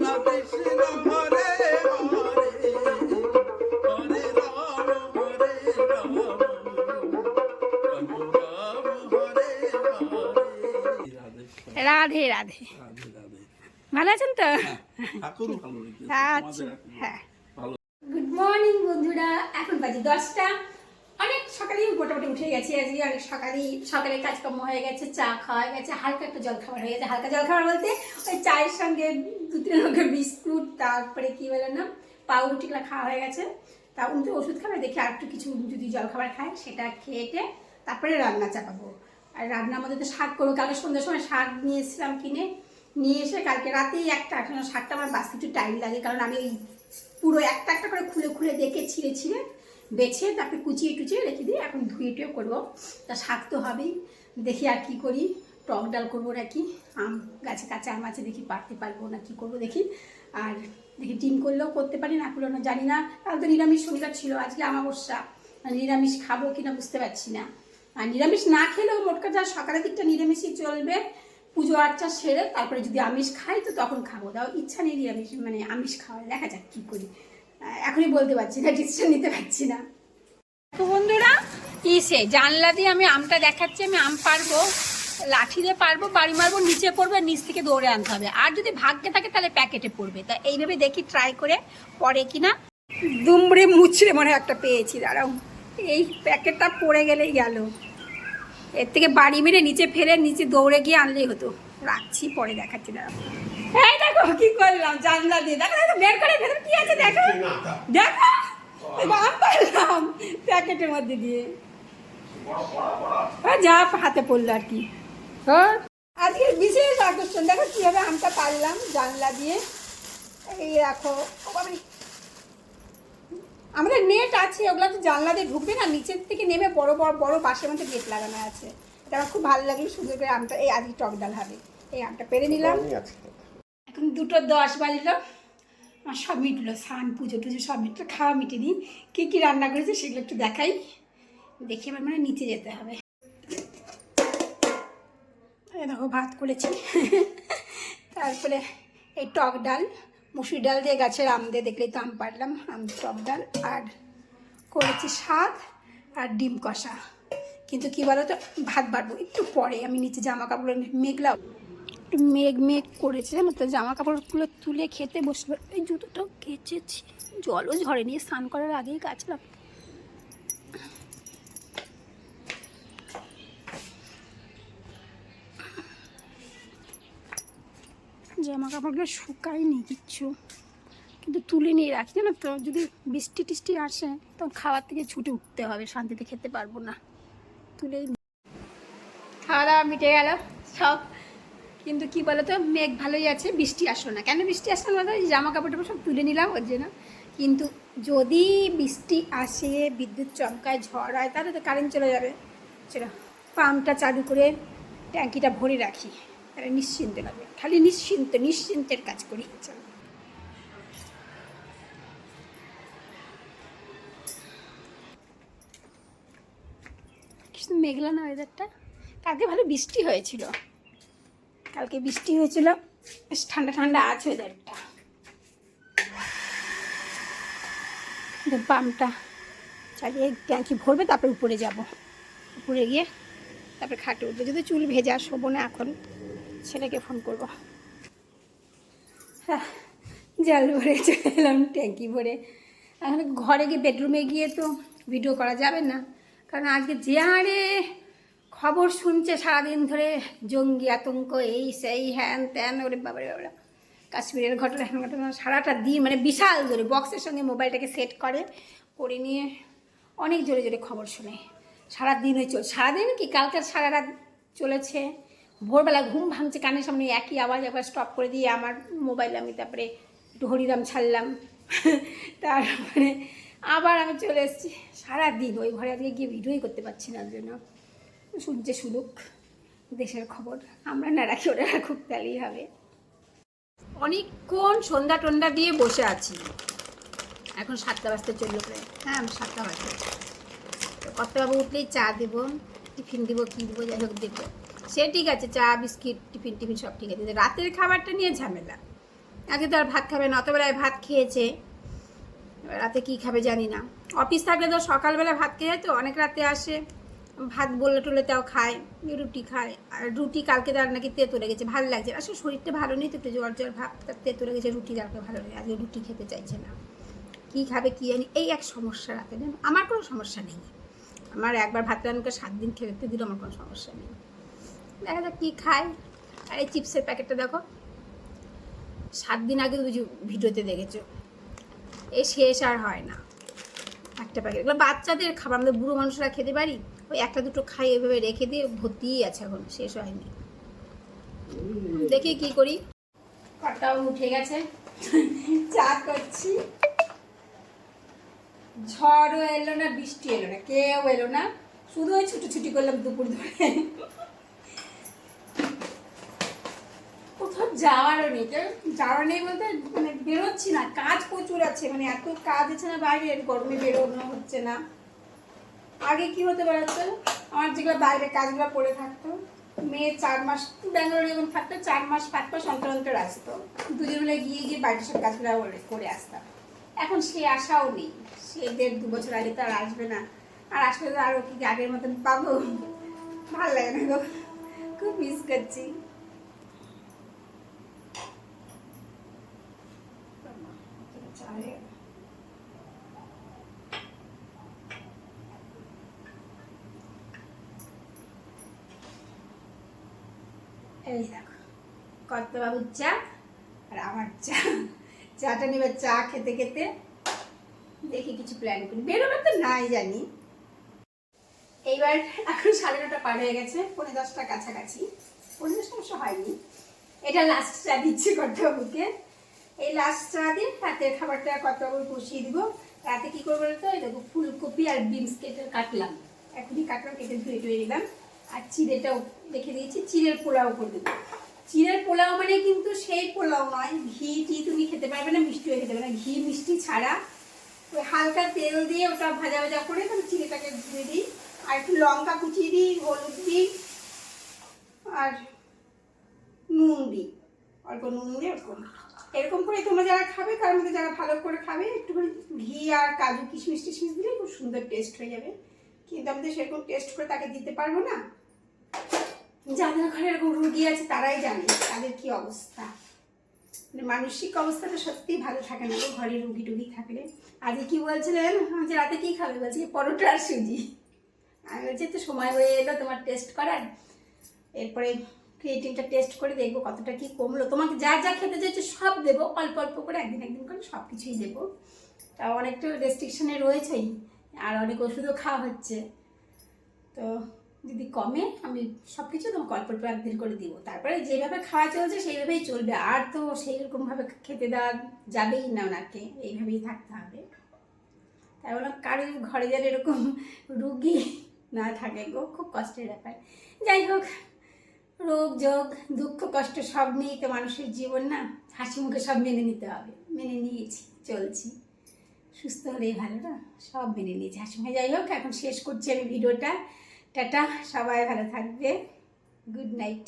রাধে রাধে রাধে। রাধে রাধে। ভালো আছেন তো? ঠাকুর ভালো রেখেছে আচ্ছা হ্যাঁ। গুড মর্নিং বন্ধুরা। এখন বাজে দশটা। অনেক সকালেই মোটামুটি উঠে গেছি আজকে অনেক সকালেই, সকালে কাজকর্ম হয়ে গেছে, চা খাওয়া গেছে, হালকা একটা জল খাবার হয়ে গেছে। হালকা জল খাবার বলতে ওই চায়ের সঙ্গে দু তিন রকমের বিস্কুট, তারপরে কি বলে না পাউরুটিগুলো খাওয়া হয়ে গেছে। তা উনি তো ওষুধ খাবে, দেখি আর একটু কিছু যদি জল খাবার খায়, সেটা খেয়েটে তারপরে রান্না চাপাবো। আর রান্নার মধ্যে তো শাক করব, কালকে সন্ধ্যার সময় শাক নিয়ে এসেছিলাম কিনে। নিয়ে এসে কালকে রাতেই একটা শাকটা আমার বাঁচতে একটু টাইম লাগে, কারণ আমি পুরো একটা একটা করে খুলে খুলে দেখে ছিঁড়ে ছিঁড়ে বেছে তারপরে কুচিয়ে টুচিয়ে রেখে দিই এখন ধুয়ে টুয়ে করব। তা শাক তো হবেই। দেখি আর কি করি। টক ডাল করব নাকি? আম, গাছে কাঁচা আম আছে দেখি পারতে পারব না কি করব দেখি। আর দেখি ডিম করলেও করতে পারি না করলেও না জানি না। কাল তো নিরামিষ শনিবার ছিল, আজকে আমাবস্যা। নিরামিষ খাব কি না বুঝতে পারছি না। আর নিরামিষ না খেলেও মোট যা সকালের দিকটা নিরামিষই চলবে। পুজো আর্চা সেরে তারপরে যদি আমিষ খাই তো তখন খাব। তাও ইচ্ছা নেই নিরামিষ মানে আমিষ খাওয়ার। দেখা যাক কী করি। এখনই বলতে পারছি না ডিসিশন নিতে পারছি না। তো বন্ধুরা ইসে জানলা দিয়ে আমি আমটা দেখাচ্ছি আমি আম পারব লাঠি দিয়ে পারব বাড়ি মারবো নিচে পড়বে নিচ থেকে দৌড়ে আনতে হবে। আর যদি ভাগ্যে থাকে তাহলে প্যাকেটে পড়বে। তা এইভাবে দেখি ট্রাই করে পরে কিনা। দুমড়ে মুচড়ে মনে একটা পেয়েছি দাঁড়াও। এই প্যাকেটটা পড়ে গেলেই গেল। এর থেকে বাড়ি মেরে নিচে ফেলে নিচে দৌড়ে গিয়ে আনলেই হতো। রাখছি পরে দেখাচ্ছি দাঁড়াও। কি করলাম? জানলা দিয়ে দেখো দেখো বের করে ভেতর কি আছে দেখো। দেখো বাম পারলাম প্যাকেটের মধ্যে দিয়ে। আর যা হাতে পড়ল আর কি। হ্যাঁ আজকে বিশেষ আকর্ষণ দেখো কীভাবে আমটা পারলাম জানলা দিয়ে। এই রাখো। আমাদের নেট আছে ওগুলো তো জানলা দিয়ে ঢুকবে না নিচের থেকে নেমে বড় বড় বড় বাসের মধ্যে গেট লাগানো আছে। এটা আমার খুব ভালো লাগল সুন্দর করে আমটা এই আজকে টক ডাল হবে। এই আমটা পেরে নিলাম। দুটো দশ বাজলো। আমার সব মিটলো, স্নান, পুজো টুজো সব মিটলো, খাওয়া মিটে দিই কী কী রান্না করেছে সেগুলো একটু দেখাই। দেখে এবার মানে নিচে যেতে হবে। দেখো, ভাত করেছি। তারপরে এই টক ডাল, মুসুর ডাল দিয়ে গাছের আম দিয়ে দেখলেই তো আম পারলাম আম, টক ডাল আর করেছি শাক আর ডিম কষা। কিন্তু কী বলো তো ভাত বাড়বো। একটু পরে আমি নিচে জামা কাপড় মেঘলা একটু মেঘ মেঘ করেছে, জানো তো? জামা কাপড়গুলো তুলে খেতে বসবে। এই জুতোটাও কেচেছি। জলও ঝরে নিয়ে স্নান করার আগেই কাচলাম। জামা কাপড়গুলো শুকায়নি কিচ্ছু। কিন্তু তুলে নিয়ে রাখি, জানো তো? যদি বৃষ্টি টিষ্টি আসে, তখন খাওয়ার থেকে ছুটে উঠতে হবে, শান্তিতে খেতে পারব না। তুলেই খাওয়া দাওয়া মিটে গেল, সব কিন্তু কি বলতো, মেঘ ভালোই আছে, বৃষ্টি আসলো না। কেন বৃষ্টি আসলো না জামা কাপড় সব তুলে নিলাম, ওর জন্য। কিন্তু যদি বৃষ্টি আসে, বিদ্যুৎ চমকায়, ঝড় হয়, তাহলে তো কারেন্ট চলে যাবে। চলো, পাম্পটা চালু করে ট্যাঙ্কিটা ভরে রাখি, তাহলে নিশ্চিন্তে লাগবে। খালি নিশ্চিন্ত, নিশ্চিন্তের কাজ করি, চলো। মেঘলা না ওয়েদারটা কালকে ভালো বৃষ্টি হয়েছিল। কালকে বৃষ্টি হয়েছিল, বেশ ঠান্ডা ঠান্ডা আছে ওয়েদারটা। কিন্তু পাম্পটা চালিয়ে ট্যাঙ্কি ভরবে, তারপরে উপরে যাব। উপরে গিয়ে তারপরে খাটে উঠবে। যদি চুল ভেজা, শোবো না এখন, ছেলেকে ফোন করব। হ্যাঁ জল ভরে চলে এলাম, ট্যাঙ্কি ভরে। এখন ঘরে গিয়ে বেডরুমে গিয়ে তো ভিডিও করা যাবে না। কারণ আজকে যে হারে খবর শুনছে সারাদিন ধরে, জঙ্গি আতঙ্ক, এই সেই, হ্যান ত্যান, ওরে বাবারে বাবা কাশ্মীরের ঘটনা, হ্যান ঘটনা, সারাটা দিন মানে বিশাল জোরে, বক্সের সঙ্গে মোবাইলটাকে সেট করে করে নিয়ে অনেক জোরে জোরে খবর শুনে। সারাদিন ওই চল, সারাদিন কি কালকে সারা রাত চলেছে। ভোরবেলা ঘুম ভাঙছে, কানের সামনে একই আওয়াজ, একবার স্টপ করে দিয়ে আমার মোবাইল আমি তারপরে একটু হরিরাম ছাড়লাম। তারপরে আবার আমি চলে এসেছি। সারাদিন ওই ঘরে আজকে গিয়ে ভিডিওই করতে পারছি না জন্য। শুনছে শুনুক দেশের খবর। আমরা না রাখি ওরা রাখুক তাহলেই হবে। অনেকক্ষণ সন্ধ্যা টন্ডা দিয়ে বসে আছি। এখন সাতটা বাজতে চলল প্রায়। হ্যাঁ সাতটা বাজতে কর্তাবাবু উঠলেই চা দেবো টিফিন দিব কী দেবো যাই হোক দেবো সে ঠিক আছে চা বিস্কিট টিফিন টিফিন সব ঠিক আছে। রাতের খাবারটা নিয়ে ঝামেলা। আগে তো আর ভাত খাবে না অতবেলায় ভাত খেয়েছে। রাতে কী খাবে জানি না। অফিস থাকলে তো সকালবেলা ভাত খেয়ে তো অনেক রাতে আসে। ভাত বললে টলে তাও খায়, রুটি খায়। আর রুটি কালকে তার নাকি তেতো লেগেছে, ভালো লাগছে আসলে শরীরটা ভালো নেই তো একটু জ্বর জ্বর ভাব, তার তেতো লেগেছে, রুটি কালকে ভালো লাগে আজকে রুটি খেতে চাইছে না। কী খাবে কী জানি, এই এক সমস্যা রাতে, জানো? আমার কোনো সমস্যা নেই। আমার একবার ভাত রান্নাকে সাত দিন খেতে দিলেও আমার কোনো সমস্যা নেই। দেখা যাক কী খায়। আর এই চিপসের প্যাকেটটা দেখো। সাত দিন আগে তুমি ভিডিওতে দেখেছ। এ শেষ আর হয় না। একটা প্যাকেট। এগুলো বাচ্চাদের খাবার আমাদের বুড়ো মানুষরা খেতে পারি? ওই একটা দুটো খাই এভাবে রেখে দিয়ে ভর্তিই আছে এখন শেষ হয়নি। দেখি কি করি। কটাও উঠে গেছে। চা করছি। ঝড়ও এলো না বৃষ্টি এলো না কেউ এলো না। শুধু ওই ছুটোছুটি করলাম দুপুর ধরে। কোথাও যাওয়ারও নেই কেউ যাওয়ার নেই বলতে মানে বেরোচ্ছি না কাজ প্রচুর আছে মানে এত কাজ আছে না বাইরে গরমে বেরোনো হচ্ছে না। আগে কি হতে পারতো আমার যেগুলো বাইরে কাজগুলো পড়ে থাকতো, মেয়ে চার মাস, ব্যাঙ্গালোরে যখন থাকতো, চার মাস পাঁচ মাস অন্তর অন্তর আসতো। দুজন মিলে গিয়ে গিয়ে বাড়ির সব কাজগুলো করে- আসতাম। এখন সে আশাও নেই। সে দেড় দু বছর আগে তো আর আসবে না। আর আসলে তো আরও কি আগের মতন পাবো? ভালো লাগে না গো। খুব মিস করছি। এই দেখো, কর্তবাবুর চা আর আমার চা। চাটা নেবে চা খেতে খেতে। দেখি কিছু প্ল্যান করি। বেরোবে তো নাই জানি। এইবার এখন সাড়ে নটা পার হয়ে গেছে পনেরো দশটা কাছাকাছি। পনেরো অবশ্য হয়নি। এটা লাস্ট চা দিচ্ছি কর্তবাবুকে। এই লাস্ট চা দিয়ে রাতের খাবারটা কর্তবাবুর বসিয়ে দিব। রাতে কি করব তো এই দেখো ফুলকপি আর বিনস কেটে কাটলাম। এখনই কাটলাম, কেটে ধুয়ে টুয়ে দিলাম আর চিড়েটাও রেখে দিয়েছি, চিড়ের পোলাও করে দেবো। চিড়ের পোলাও মানে কিন্তু সেই পোলাও নয়, ঘি টি তুমি খেতে পারবে না মিষ্টিও খেতে পারবে না। ঘি, মিষ্টি ছাড়া ওই হালকা তেল দিয়ে ওটা ভাজা ভাজা করে তারপর চিড়েটাকে ধুয়ে দিই। আর একটু লঙ্কা কুচিয়ে দিই, হলুদ দিই, আর নুন দিই। অল্প নুন দিয়ে ওরকম। এরকম করে তোমরা যারা খাবে, তার মধ্যে যারা ভালো করে খাবে, একটুখানি ঘি আর কাজু কিশমিশ টিশমিশ দিলে খুব সুন্দর টেস্ট হয়ে যাবে। কিন্তু আমি তো সেরকম টেস্ট করে তাকে দিতে পারব না? যাদের ঘরে এরকম রুগী আছে তারাই জানে তাদের কি অবস্থা। মানে মানসিক অবস্থাটা সত্যিই ভালো থাকে না গো, ঘরে রুগী টুগী থাকলে। আজকে কি বলছিলেন যে রাতে কি খাবে বলছি পরোটা আর সুজি। আমি বলছি তো সময় হয়ে এলো তোমার টেস্ট করার। এরপরে ক্রিয়েটিনটা টেস্ট করে দেখব কতটা কি কমলো। তোমাকে যা যা খেতে চাইছে সব দেবো অল্প অল্প করে একদিন একদিন করে সব কিছুই দেবো। তা অনেকটা রেস্ট্রিকশনে রয়েছেই। আর অনেক ওষুধও খাওয়া হচ্ছে। তো যদি কমে, আমি সব কিছু তোমাকে অল্প অল্প একদিন করে দিব। তারপরে যেভাবে খাওয়া চলছে, সেইভাবেই চলবে। আর তো সেই রকমভাবে খেতে দেওয়া যাবেই না ওনাকে। এইভাবেই থাকতে হবে। তাই বললাম কারোর ঘরে যেন এরকম রুগী না থাকে গো, খুব কষ্টের ব্যাপার। যাই হোক, রোগ, যোগ, দুঃখ, কষ্ট সব নিয়েই তো মানুষের জীবন না? হাসি মুখে সব মেনে নিতে হবে। মেনে নিয়েছি, চলছি। সুস্থ হলেই ভালো না? সব মেনে নিয়েছে। হাসি মুখে যাই হোক, এখন শেষ করছি আমি ভিডিওটা। টাটা, সবাই ভালো থাকবে। Good night.